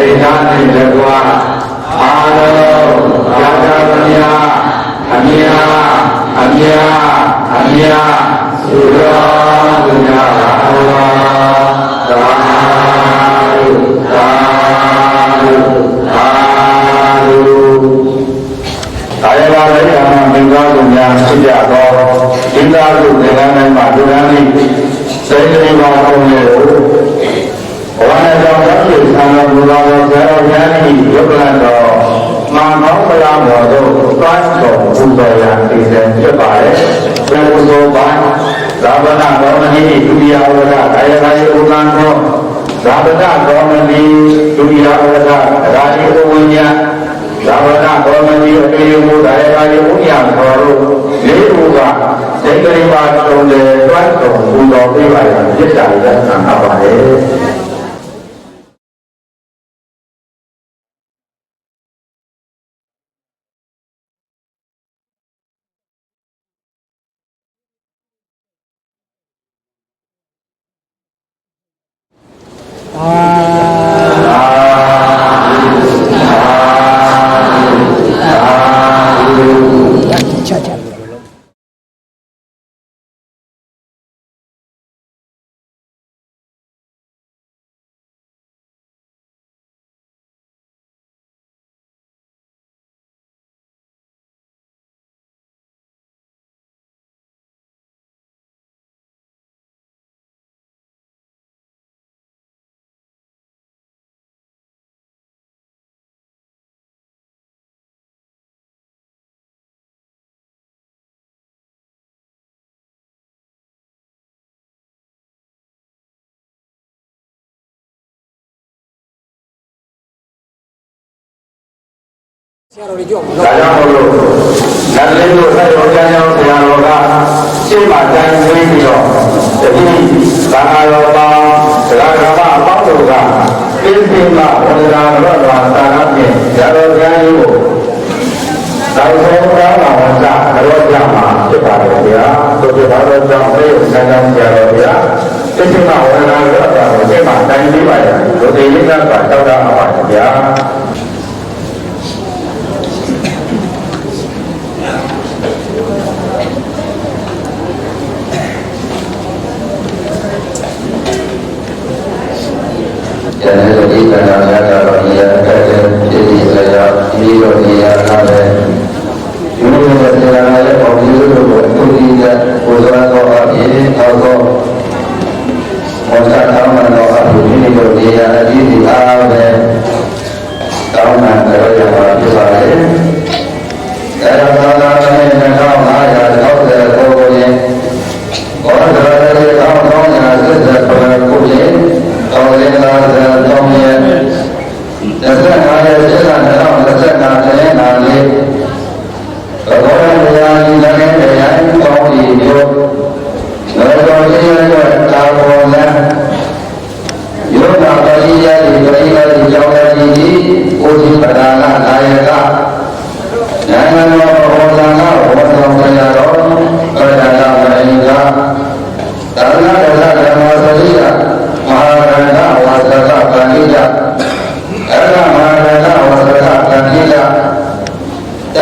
ရိကာနှင့်တကွာအာရောယာတာမြာအမြာအမြာအမြာသုရောသုရောအာဟုသောသာဓုသာဓုသာဓုဒါရပါလေအမှန်မိသားစုများဖြစ်ကြတော့မိသားစုဒေသတိုင်းမှာလူသားလေးစိတ်ကလေးပါဆုံးလေကိုဘဝနဲ့ကြောင့်သက်ဖြစ်ဆံတော်မူတော်ဆရာတော်များကြီးရုပ်ကလတော်မာ မောပလာမောတို့သွားတော်ပူဇော်ရာအစီအစဉ်ဖြစ်ပါတယ်။ဘယ်လိုဆိုပါသာဝနာတော်မကြီးဒုတိယဝရဒါယရာယဥလံတော်သာဝနာတော်မကြီးဒုတိယဝရဒါယဥဝိညာသာဝနာတော်မကြီးအပေမူဒါယရာယဥညာတော်တို့လေးခုကစိတ်ကလေးပါတုံးတယ်တွန်းတော်ပူဇော်ပေးပါရပြစ်တာလက်ခံပါပါတယ်။ ဆရာတော်ကြီးကြောက်ဒါကြောင့်မို့လို့နတ်လေးတို့ဆက်တော်ကျမ်းကျောင်းဆရာတော်ကရှင်းမှတိုင်းဝင်းပြီးတော့တတိသာနာတော်ပေါင်းသရဂရမအပေါင်းတို့ကပြင်းပြင်းမှဝန္ဒနာတော်တော်သာနာဖြင့်ဆရာတော်ကျမ်းကြီးကိုတောင်ဆုံးကောင်းလာဝန္ဒတော်ကြမှာဖြစ်ပါတယ်ဗျာတို့ပြပါတော့ကြောင့်ပြေဆန္ဒဆရာတော်ဗျာပြင်းပြင်းမှဝန္ဒနာတော်တော်ကိုရှင်းမှတိုင်းပြီးပါရတို့ဒီလိကကတောက်တာပါပါဗျာ တဲ့ဒီကနာများကတော့ဒီရတဲ့ပြည်ပြည်စရာဒီလိုနေရာလာတယ်ဒီလိုနဲ့ဆရာရဲ့ပေါ်ဒီလို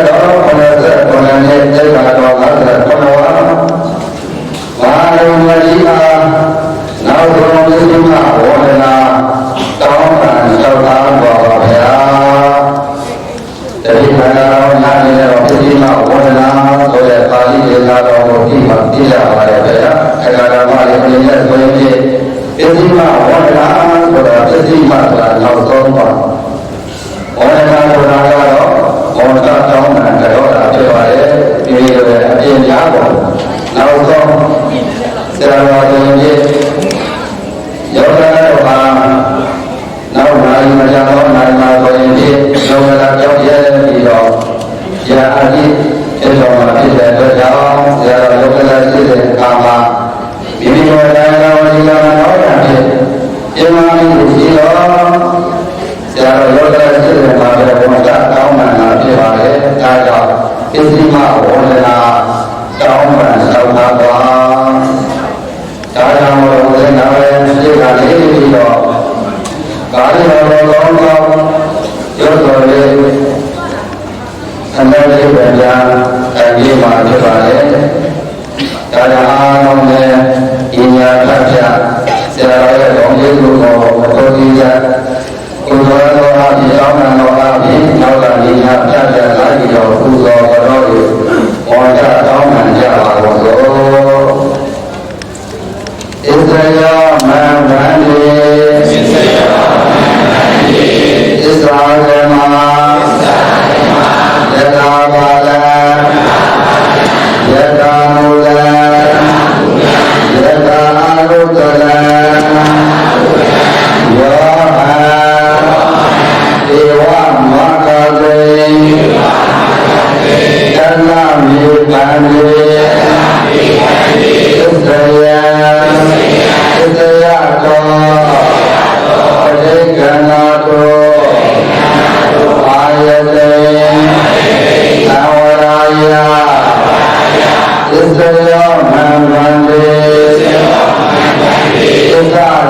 တ ပေါ်နောက်ဆုံးဆရာတော်ဘုရားကြီးယောဂနာတော်မှာနောက်နိုင်မရတော့နိုင်မှာဘုရားကြီးယောဂနာကြောင့်ရည်ပြီးတော့ရာအကြီးကျေတော်မှာဖြစ်တဲ့အတွက်ကြောင့်ဆရာတော်ယောဂနာရှိတဲ့အခါမှာမိမိတို့တိုင်းတော်ဒီလာတော်တာဖြစ်အမှန်ကိုရှိတော်ဆရာတော်ယောဂနာရှိတဲ့မှာဘုရားကောင်းမှန်တာဖြစ်ပါလေဒါကြောင့်ပစ္စည်းမဝန္ဒနာ ဆောက်ထားပါဒါကြောင့်လို့လည်းနာမည်ဖြစ်တာလေးပြီးတော့ကာရီတော်တော်ကောင်းကောင်းရုပ်တော်လေးအမေရိကန်ကြာအကြီးမှာဖြစ်ပါလေဒါကြောင့်အားလုံးလည်းအင်ညာထပ်ဖြတ်ဆရာတော်ရဲ့ကောင်းကြီးကိုမတော်ကြီးကြကိုယ်တော်တော်အားဖြင့်အောင်းနာတော်အားဖြင့်နောက်လာနေရဖြတ်ဖြတ်လာပြီးတော့ကု God.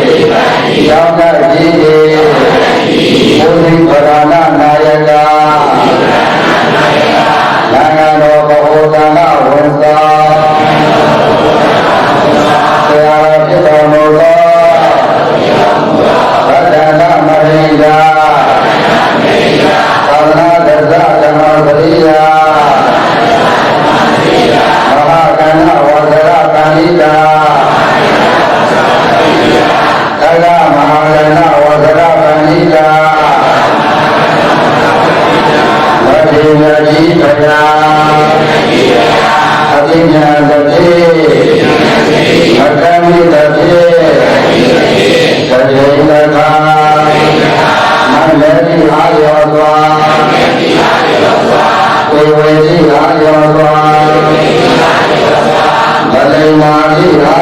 श्याम जी बोली भरा Allah, Allah.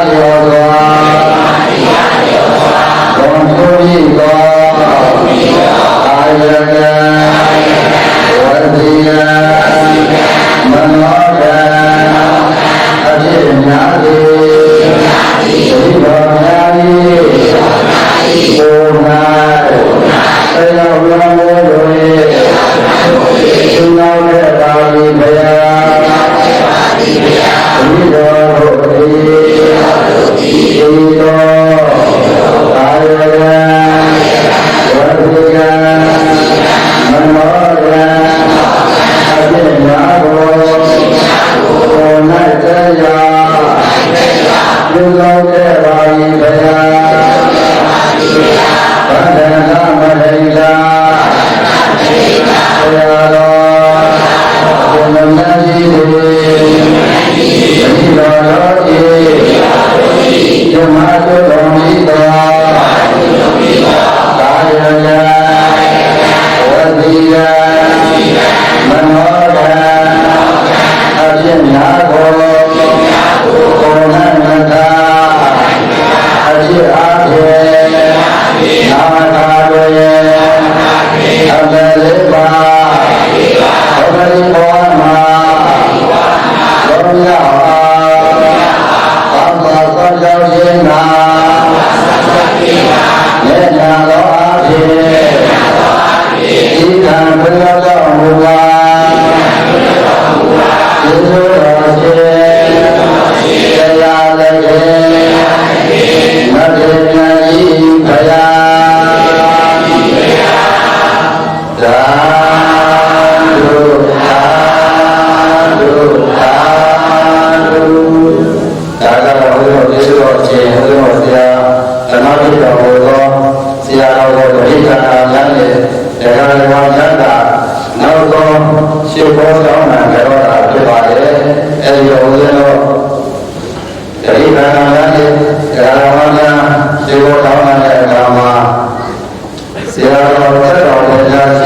Lord.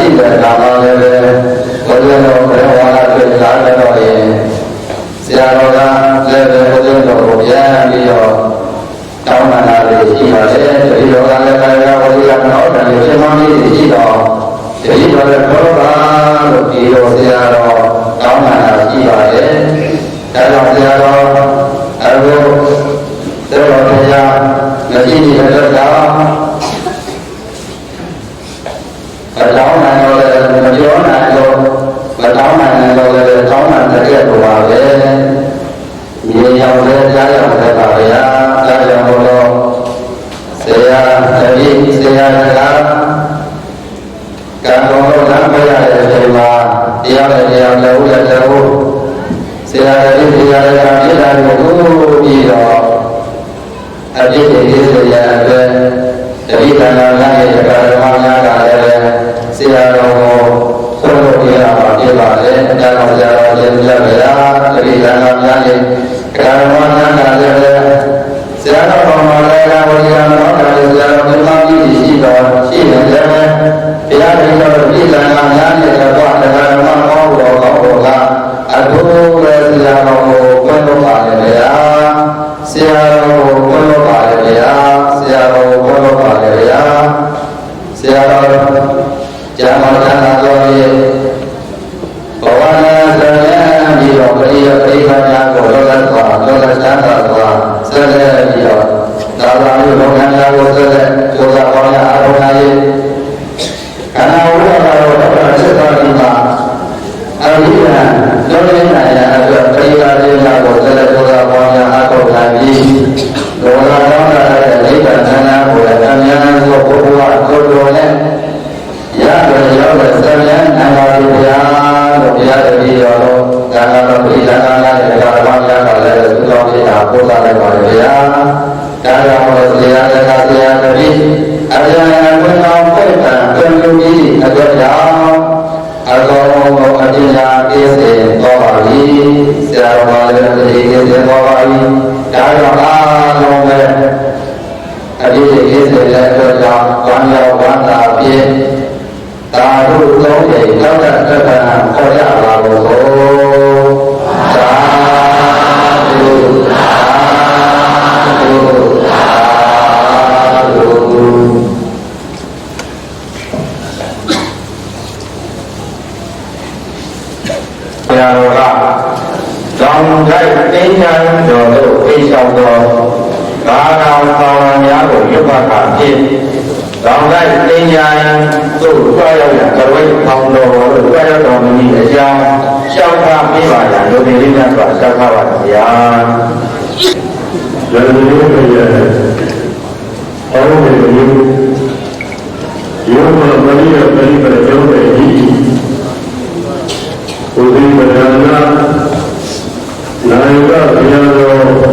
ရားရှိတဲ့အခါမှာလည်းဘုရားတော်ဘယ်ဝါဒဖြစ်လာတော့ရင်ဆရာတော်ကလည်းပဲဘုရားတော်ကိုပြန်ပြီးတော့တောင်းပန်တာတွေရှိပါတယ်။ဒီတော်ကလည်းခါရဝိရတော်တန်လေးရှင်မောင်းလေးရှိတော့ဒီတော်လည်းဘောပါလို့ဒီတော်ဆရာတော်တောင်းပန်တာရှိပါတယ်။ဒါကြောင့်ဆရာတော်အခုသေတော်တရားမရှိနေတဲ့တော့အ တောင်းနိုင်တော့လည်းမပြောနိုင်တော့မတောင်းနိုင်တော့လည်းတောင်းနိုင်တဲ့ပုံပါပဲမြေရောက်လဲကြားရောက်တဲ့ပါဗျာကြားရောက်တော့ဆရာတတိဆရာကကံတော်တော်လမ်းပြရတဲ့အချိန်မှာတရားနဲ့တရားလည်းဟုတ်လည်းဟုတ်ဆရာတတိဆရာကပြည့်တာကိုပြီးတော့အပြည့်တွေဆရာအတွက်တတိကံလာရဲ့ကာရမများကလည်း ဆရာတော်ကိုဆုံးလို့ပြရမှာဖြစ်ပါလေ။ဒါကြောင့်ဆရာတော်ရှင်ပြရပါတတိကံလာများရဲ့ကာရမများကလည်းဆရာတော်ပေါ်မှာလည်းဝိညာဉ်တော်ကလည်းဆရာတော်မြတ်ကြီးရှိတော်ရှိနေတယ်။တရားတော်တတိကံလာများရဲ့တော့တရားဓမ္မကောင်းတော်ကောင်းတော်ကအထူးပဲဆရာတော် တဲ့ ပြည့်အစုံတဲ့အတွက်ကြောင့်ဝမ်းရောက်ဝမ်းသာပြည့်သာဓုသုံးချိန်သောတသက္ကနာခေါ်ရပါလို့သာဓုသာဓုသာဓုဘုရားတော်ကတောင်တိုင်းတင်းညာတော်တို့အိမ်ဆောင်တော် ဘာကောင်တော်များကိုရွတ်ပါကဖြစ်တောင်တိုင်းတင်းညာသို့တွားရောက်ရကရွေးထောင်တော်တို့တွားရောက်တော်မူ၏အကြောင်းရှောက်ပါပြပါရလူတွေလေးများစွာရှောက်ပါပါဗျာရန်ကုန်မြို့ရဲ့အောင်းတဲ့မြို့ယောမမရိယပရိပရကျောင်းတဲ့ဤဘုရားမရဏနိုင်ကဘုရားတော်ယေမန်တော်သံဃာတော်ကြောင့်အဲတော်ဘုရားဘုရားရဲ့စိတ်ကတော်ဝါတဲ့ဘုရားကြီးဗရဒနာမရိယာသာသနာ့ဓမ္မပရိယဘာဂန္ဓဝရပါဠိယအဲ့တော့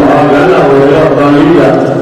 မဟာဂန္ဓဝရပါဠိယ